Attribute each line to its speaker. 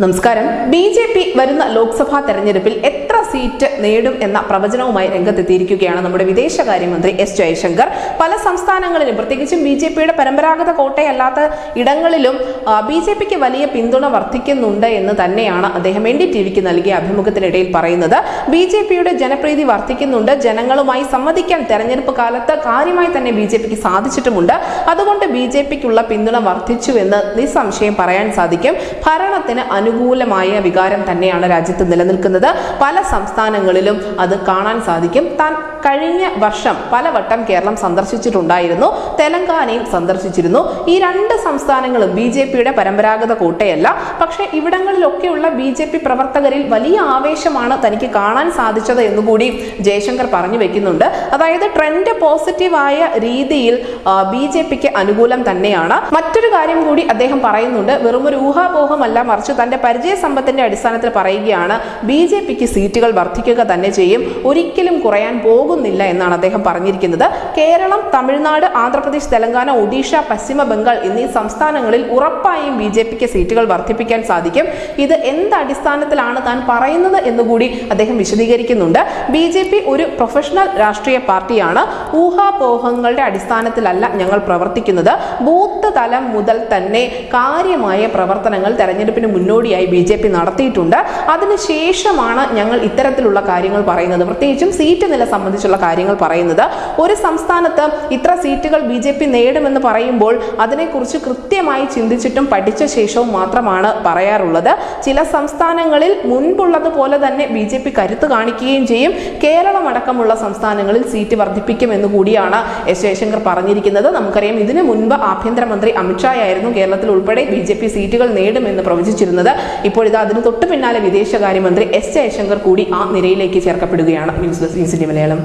Speaker 1: നമസ്കാരം. B J P വരുന്ന ലോക്സഭാ തെരഞ്ഞെടുപ്പിൽ എത്ര സീറ്റ് നേടും എന്ന പ്രവചനവുമായി രംഗത്തെത്തിയിരിക്കുകയാണ് നമ്മുടെ വിദേശകാര്യമന്ത്രി എസ് ജയശങ്കർ. പല സംസ്ഥാനങ്ങളിലും പ്രത്യേകിച്ചും ബി ജെ പിയുടെ പരമ്പരാഗത കോട്ടയല്ലാത്ത ഇടങ്ങളിലും ബി ജെ പിക്ക് വലിയ പിന്തുണ വർദ്ധിക്കുന്നുണ്ട് എന്ന് തന്നെയാണ് അദ്ദേഹം എൻ ഡി ടി വിക്ക് നൽകിയ അഭിമുഖത്തിനിടയിൽ പറയുന്നത്. ബി ജെ പിയുടെ ജനപ്രീതി വർദ്ധിക്കുന്നുണ്ട്. ജനങ്ങളുമായി സംവദിക്കാൻ തെരഞ്ഞെടുപ്പ് കാലത്ത് കാര്യമായി തന്നെ ബി ജെ പിക്ക് സാധിച്ചിട്ടുമുണ്ട്. അതുകൊണ്ട് ബി ജെ പിക്കുള്ള പിന്തുണ വർദ്ധിച്ചു എന്ന് നിസ്സംശയം പറയാൻ സാധിക്കും. ഭരണത്തിന് അനുകൂലമായ വികാരം തന്നെയാണ് രാജ്യത്ത് നിലനിൽക്കുന്നത്. പല സംസ്ഥാനങ്ങളിലും അത് കാണാൻ സാധിക്കും. താൻ കഴിഞ്ഞ വർഷം പലവട്ടം കേരളം സന്ദർശിച്ചിട്ടുണ്ടായിരുന്നു. തെലങ്കാനയും സന്ദർശിച്ചിരുന്നു. ഈ രണ്ട് സംസ്ഥാനങ്ങളും ബി ജെ പിയുടെ പരമ്പരാഗത കോട്ടയല്ല. പക്ഷേ ഇവിടങ്ങളിലൊക്കെയുള്ള ബി ജെ പി പ്രവർത്തകരിൽ വലിയ ആവേശമാണ് തനിക്ക് കാണാൻ സാധിച്ചത് എന്നുകൂടി ജയശങ്കർ പറഞ്ഞു വെക്കുന്നുണ്ട്. അതായത് ട്രെൻഡ് പോസിറ്റീവായ രീതിയിൽ ബി ജെ പിക്ക് അനുകൂലം തന്നെയാണ്. മറ്റൊരു കാര്യം കൂടി അദ്ദേഹം പറയുന്നുണ്ട്. വെറുമൊരു ഊഹാപോഹമല്ല മറിച്ച് തന്റെ പരിചയ സമ്പത്തിന്റെ അടിസ്ഥാനത്തിൽ പറയുകയാണ് ബി ജെ പിക്ക് സീറ്റുകൾ വർദ്ധിക്കുക തന്നെ ചെയ്യും ഒരിക്കലും കുറയാൻ പോകുന്നില്ല എന്നാണ് അദ്ദേഹം പറഞ്ഞിരിക്കുന്നത്. കേരളം തമിഴ്നാട് ആന്ധ്രാപ്രദേശ് തെലങ്കാന ഒഡീഷ പശ്ചിമ ബംഗാൾ എന്നീ സംസ്ഥാനങ്ങളിൽ ഉറപ്പായും ബി ജെ പിക്ക് സീറ്റുകൾ വർദ്ധിപ്പിക്കാൻ സാധിക്കും. ഇത് എന്ത് അടിസ്ഥാനത്തിലാണ് താൻ പറയുന്നത് എന്നുകൂടി അദ്ദേഹം വിശദീകരിക്കുന്നുണ്ട്. ബി ജെ പി ഒരു പ്രൊഫഷണൽ രാഷ്ട്രീയ പാർട്ടിയാണ്. ഊഹാപോഹങ്ങളുടെ അടിസ്ഥാനത്തിലല്ല ഞങ്ങൾ പ്രവർത്തിക്കുന്നത്. ബൂത്ത് തലം മുതൽ തന്നെ കാര്യമായ പ്രവർത്തനങ്ങൾ തെരഞ്ഞെടുപ്പിന് മുന്നോടിയായി ബി ജെ പി നടത്തിയിട്ടുണ്ട്. അതിനുശേഷമാണ് ഞങ്ങൾ ഇത്തരത്തിലുള്ള കാര്യങ്ങൾ പറയുന്നത്. പ്രത്യേകിച്ചും സീറ്റ് നില സംബന്ധിച്ചുള്ള കാര്യങ്ങൾ പറയുന്നത്. ഒരു സംസ്ഥാനത്ത് ഇത്ര സീറ്റുകൾ ബി ജെ പി നേടുമെന്ന് പറയുമ്പോൾ അതിനെക്കുറിച്ച് കൃത്യമായി ചിന്തിച്ചിട്ടും പഠിച്ച ശേഷവും മാത്രമാണ് പറയാറുള്ളത്. ചില സംസ്ഥാനങ്ങളിൽ മുൻപുള്ളതുപോലെ തന്നെ ബി ജെ പി കരുത്ത് കാണിക്കുകയും ചെയ്യും. കേരളം അടക്കമുള്ള സംസ്ഥാനങ്ങളിൽ സീറ്റ് വർദ്ധിപ്പിക്കുമെന്ന് കൂടിയാണ് എസ് ജയശങ്കർ പറഞ്ഞിരിക്കുന്നത്. നമുക്കറിയാം ഇതിനു മുൻപ് ആഭ്യന്തരമന്ത്രി അമിത്ഷായായിരുന്നു കേരളത്തിൽ ഉൾപ്പെടെ ബി ജെ പി സീറ്റുകൾ നേടുമെന്ന് പ്രവചിച്ചിരുന്നത്. ഇപ്പോൾ ഇത് അതിന് തൊട്ടു പിന്നാലെ വിദേശകാര്യമന്ത്രി എസ് ജയശങ്കർ കൂടി ആ നിരയിലേക്ക് ചേർക്കപ്പെടുകയാണ് news desk news India Malayalam.